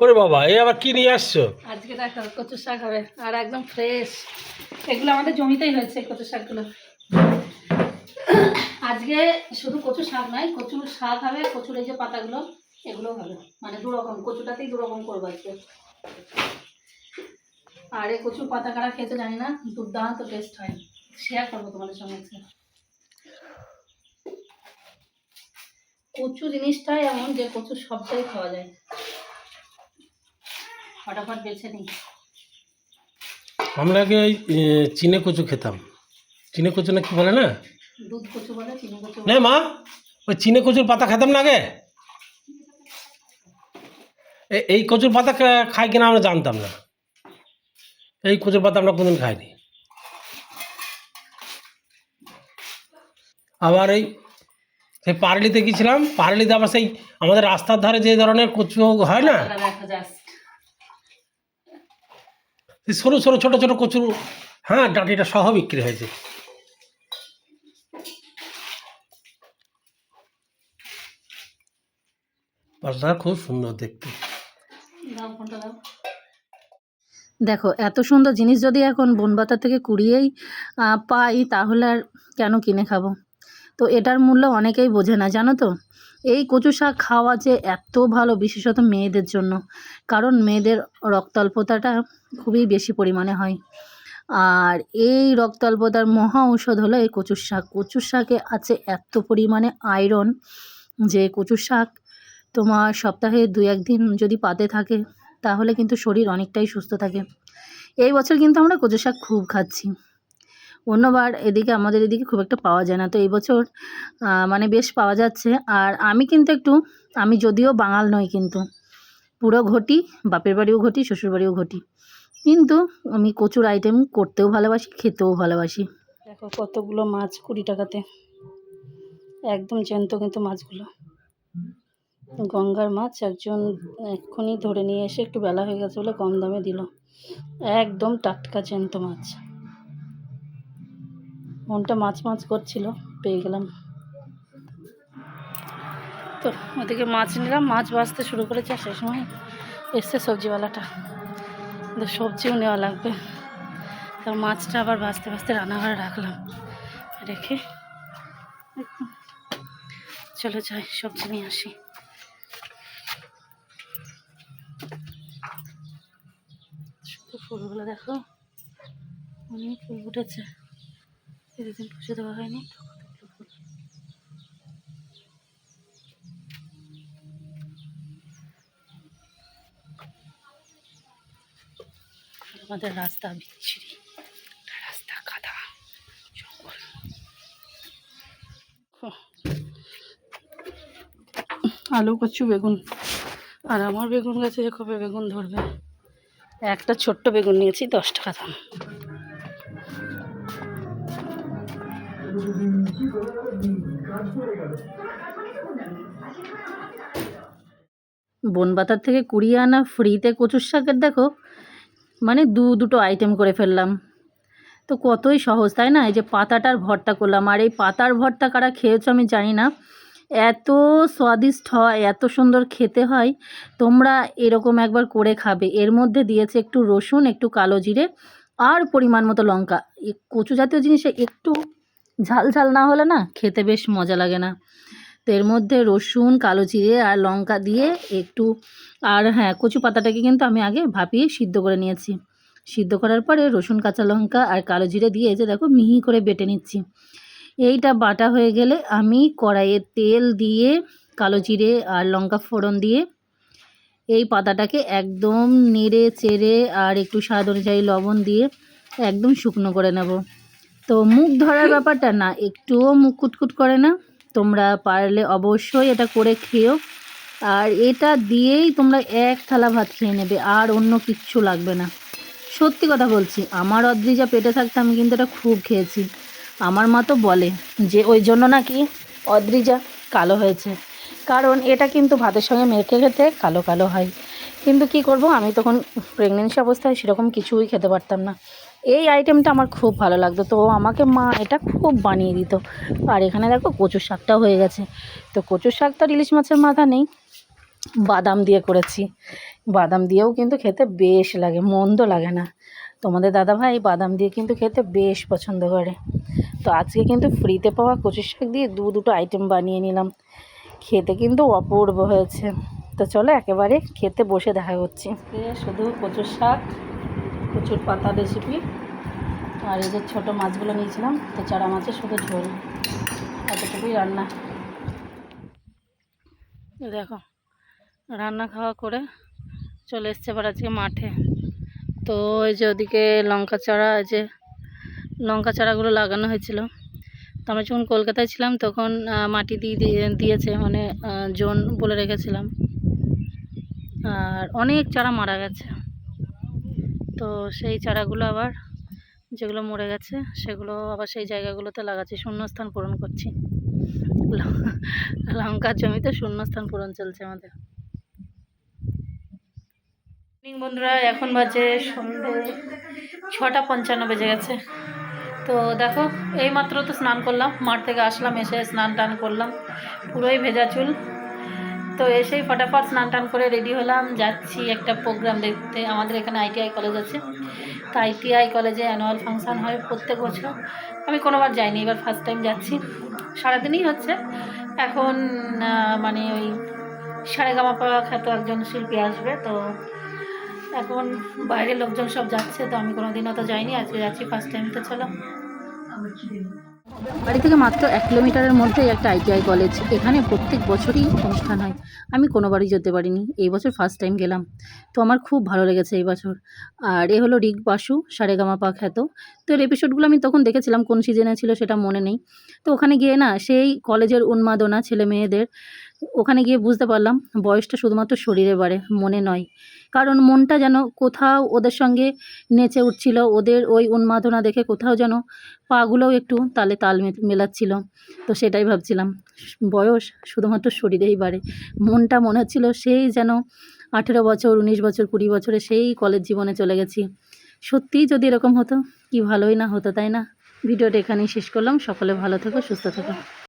ওরে বাবা এই আবার কি নিয়ে আসছো? আজকে দেখো কচু শাক হবে, আর একদম ফ্রেশ এগুলো আমাদের জমিতেই হয়েছে কচু শাকগুলো। আজকে শুধু কচু শাক নয়, কচুর শাক হবে, কচুর এই যে পাতাগুলো, এগুলো হবে। মানে দু রকম কচুটাতেই দু রকম করব আজকে। আর এই কচুর পাতা কারা খেতে জানি না, দুর্দান্ত টেস্ট হয়। শেয়ার করব তোমাদের সঙ্গে কচু জিনিসটাই এমন যে কচু সবটাই খাওয়া যায়। ফটাফট বেছে নিই। আমরা আগে ওই চিনে কচু খেতাম। চিনে কচু না কি বলে না? দুধ কচু বলে চিনি কচু না মা ওই চিনে কচুর পাতা খেতাম না আগে? এই কচুর পাতা খাই কিনা আমরা জানতাম না। এই কচুর পাতা আমরা কোনদিন খাইনি। আবার এই সেই পারলিতে গেছিলাম পারলিতে আবার সেই আমাদের রাস্তার ধারে যে ধরনের কচু হয় না পাতাটা দেখা যাচ্ছে সেই সরু সরু ছোট ছোট কচুর হ্যাঁ ডাঁটিটা সহ বিক্রি হয়েছে। খুব সুন্দর দেখতে। দেখো এত সুন্দর জিনিস যদি এখন বনবাতার থেকে কুড়িয়েই পাই তাহলে আর কেন কিনে খাব? তো এটার মূল্য অনেকেই বোঝে না জানো তো? এই কচু শাক খাওয়া যে এত ভালো, বিশেষত মেয়েদের জন্য। কারণ মেয়েদের রক্তাল্পতাটা খুবই বেশি পরিমাণে হয়। আর এই রক্তাল্পতার মহা ঔষধ হলো এই কচুর শাক। কচুর শাকে আছে এত পরিমাণে আয়রন যে কচুর শাক তোমার সপ্তাহে দু একদিন যদি পাতে থাকে, তাহলে কিন্তু শরীর অনেকটাই সুস্থ থাকে। এই বছর কিন্তু আমরা কচু শাক খুব খাচ্ছি। অন্যবার এদিকে আমাদের এদিকে খুব একটা পাওয়া যায় না। তো এই বছর মানে বেশ পাওয়া যাচ্ছে। আর আমি কিন্তু একটু, আমি যদিও বাঙাল নই কিন্তু, পুরো ঘটি, বাপের বাড়িও ঘটি, শ্বশুর বাড়িও ঘটি। কিন্তু আমি কচুর আইটেম করতেও ভালোবাসি, খেতেও ভালোবাসি। দেখো কতগুলো মাছ কুড়ি টাকাতে। একদম জ্যান্ত কিন্তু মাছগুলো। গঙ্গার মাছ একজন এক্ষুনি ধরে নিয়ে এসে একটু বেলা হয়ে গেছে বলে কম দামে দিল। একদম টাটকা জ্যান্ত মাছ। মনটা মাছ মাছ করছিল, পেয়ে গেলাম। তো ওদিকে মাছ নিলাম, মাছ ভাজতে শুরু করেছে সেই সময় এসছে সবজিওয়ালাটা। তো সবজিও নেওয়া লাগবে। তো মাছটা আবার ভাজতে ভাজতে রান্নাঘরে রাখলাম। রেখে চলো যাই, সবজি নিয়ে আসি। ফুলগুলো দেখো, অনেক ফুল ফুটেছে। এদিন পুষে দেওয়া হয়নি। আমাদের রাস্তা বিচ্ছিরি। রাস্তা কাদা, জঙ্গল। আলু, কচু, বেগুন। আর আমার বেগুন গাছে কবে বেগুন ধরবে? একটা ছোট্ট বেগুন নিয়েছি, দশ টাকা দাম। বনবাতার থেকে কুড়িয়ে আনা ফ্রিতে কচুর শাকের, দেখো মানে দু দুটো আইটেম করে ফেললাম। তো কতই সহজ, তাই না? এই যে পাতাটার ভর্তা করলাম। আর এই পাতার ভর্তা কারা খেয়েছো আমি জানি না। এত স্বাদিষ্ট হয়, এত সুন্দর খেতে হয়, তোমরা এরকম একবার করে খাবে। এর মধ্যে দিয়েছে একটু রসুন, একটু কালো জিরে, আর পরিমাণ মতো লঙ্কা। কচু জাতীয় জিনিসে একটু ঝাল ঝাল না হলে না খেতে বেশ মজা লাগে না। তো এর মধ্যে রসুন, কালো জিরে আর লঙ্কা দিয়ে একটু আর হ্যাঁ কচু পাতাটাকে কিন্তু আমি আগে ভাপিয়ে সিদ্ধ করে নিয়েছি। সিদ্ধ করার পরে রসুন, কাঁচা লঙ্কা আর কালো জিরে দিয়ে যে দেখো মিহি করে বেটে নিচ্ছি। এইটা বাটা হয়ে গেলে আমি কড়াইয়ে তেল দিয়ে কালো জিরে আর লঙ্কা ফোড়ন দিয়ে এই পাতাটাকে একদম নেড়ে চেড়ে আর একটু স্বাদ অনুযায়ী লবণ দিয়ে একদম শুকনো করে নেব। তো মুখ ধরার ব্যাপারটা না, একটুও মুখ কুটকুট করে না। তোমরা পারলে অবশ্যই এটা করে খেও। আর এটা দিয়েই তোমরা এক থালা ভাত খেয়ে নেবে, আর অন্য কিচ্ছু লাগবে না। সত্যি কথা বলছি, আমার অদ্রিজা পেটে থাকতে, আমি কিন্তু এটা খুব খেয়েছি। আমার মা তো বলে যে, ওই জন্য নাকি অদ্রিজা কালো হয়েছে। কারণ এটা কিন্তু ভাতের সঙ্গে মেখে খেতে কালো কালো হয়। কিন্তু কি করব, আমি তখন প্রেগনেন্সি অবস্থায় সেরকম কিছুই খেতে পারতাম না। এই আইটেমটা আমার খুব ভালো লাগতো। তো আমাকে মা এটা খুব বানিয়ে দিত। আর এখানে দেখো কচুর শাকটাও হয়ে গেছে। তো কচুর শাক তো ইলিশ মাছের মাথা নেই। বাদাম দিয়ে করেছি। বাদাম দিয়েও কিন্তু খেতে বেশ লাগে, মন্দ লাগে না। তোমাদের দাদাভাই বাদাম দিয়ে কিন্তু খেতে বেশ পছন্দ করে। তো আজকে কিন্তু ফ্রিতে পাওয়া কচুর শাক দিয়ে দু দুটো আইটেম বানিয়ে নিলাম। খেতে কিন্তু অপূর্ব হয়েছে। তো চলো একেবারে খেতে বসে দেখা করছি। শুধু কচুর শাক। কচুর পাতা রেসিপি আর এই যে ছোটো মাছগুলো নিয়েছিলাম, তো চারা মাছের শুধু ঝোল। এতটুকুই রান্না। দেখো, রান্না খাওয়া করে চলে এসছে এবার আজকে মাঠে। তো এই যে ওদিকে লঙ্কা চারা যে লঙ্কা চারাগুলো লাগানো হয়েছিল। তো আমরা যখন কলকাতায় ছিলাম, তখন মাটি দিয়ে- দিয়েছে মানে জোন বলে রেখেছিলাম। আর অনেক চারা মারা গেছে। তো সেই চারাগুলো আবার যেগুলো মরে গেছে, সেগুলো আবার সেই জায়গাগুলোতে লাগাচ্ছি, শূন্যস্থান পূরণ করছি। লঙ্কার জমিতে শূন্যস্থান পূরণ চলছে আমাদের। বন্ধুরা, এখন বাজে সন্ধে ছটা পঞ্চান্ন বেজে গেছে। তো দেখো এই মাত্র তো স্নান করলাম, মাঠ থেকে আসলাম, এসে স্নান টান করলাম। পুরোই ভেজা চুল। তো এসেই ফটাফট স্নান টান করে রেডি হলাম। যাচ্ছি একটা প্রোগ্রাম দেখতে। আমাদের এখানে আইটিআই কলেজ আছে। তো আইটিআই কলেজে অ্যানুয়াল ফাংশান হয় প্রত্যেক বছর। আমি কোনোবার যাইনি, এবার ফার্স্ট টাইম যাচ্ছি। সারাদিনই হচ্ছে। এখন মানে ওই সারেগামাপা খ্যাত একজন শিল্পী আসবে। তো এখন বাইরের লোকজন সব যাচ্ছে। তো আমি কোনোদিনও তো যাইনি। আজকে যাচ্ছি ফার্স্ট টাইম তো, চলো। বাড়ি থেকে মাত্র এক কিলোমিটারের মধ্যেই একটা আইটিআই কলেজ। এখানে প্রত্যেক বছরই অনুষ্ঠান হয়। আমি কোনোবারই যেতে পারিনি। এই বছর ফার্স্ট টাইম গেলাম। তো আমার খুব ভালো লেগেছে এই বছর। আর এ হলো রিক বাসু সারেগামাপা খ্যাত। তো এর এপিসোডগুলো আমি তখন দেখেছিলাম, কোন সিজনে ছিল সেটা মনে নেই। তো ওখানে গিয়ে না, সেই কলেজের উন্মাদনা ছেলে মেয়েদের ওখানে গিয়ে বুঝতে পারলাম বয়সটা শুধুমাত্র শরীরে বাড়ে মনে নয়। কারণ মনটা যেন কোথাও ওদের সঙ্গে নেচে উঠছিল, ওদের ওই উন্মাদনা দেখে কোথাও যেন পাগুলোও একটু তালে তাল মেলাচ্ছিল। তো সেটাই ভাবছিলাম, বয়স শুধুমাত্র শরীরেই বাড়ে মনটা মনে হচ্ছিল সেই যেন আঠেরো বছর, উনিশ বছর, কুড়ি বছরে সেই কলেজ জীবনে চলে গেছি। সত্যিই যদি এরকম হতো, কি ভালোই না হতো, তাই না? ভিডিওটা এখানেই শেষ করলাম। সকলে ভালো থেকো, সুস্থ থেকো।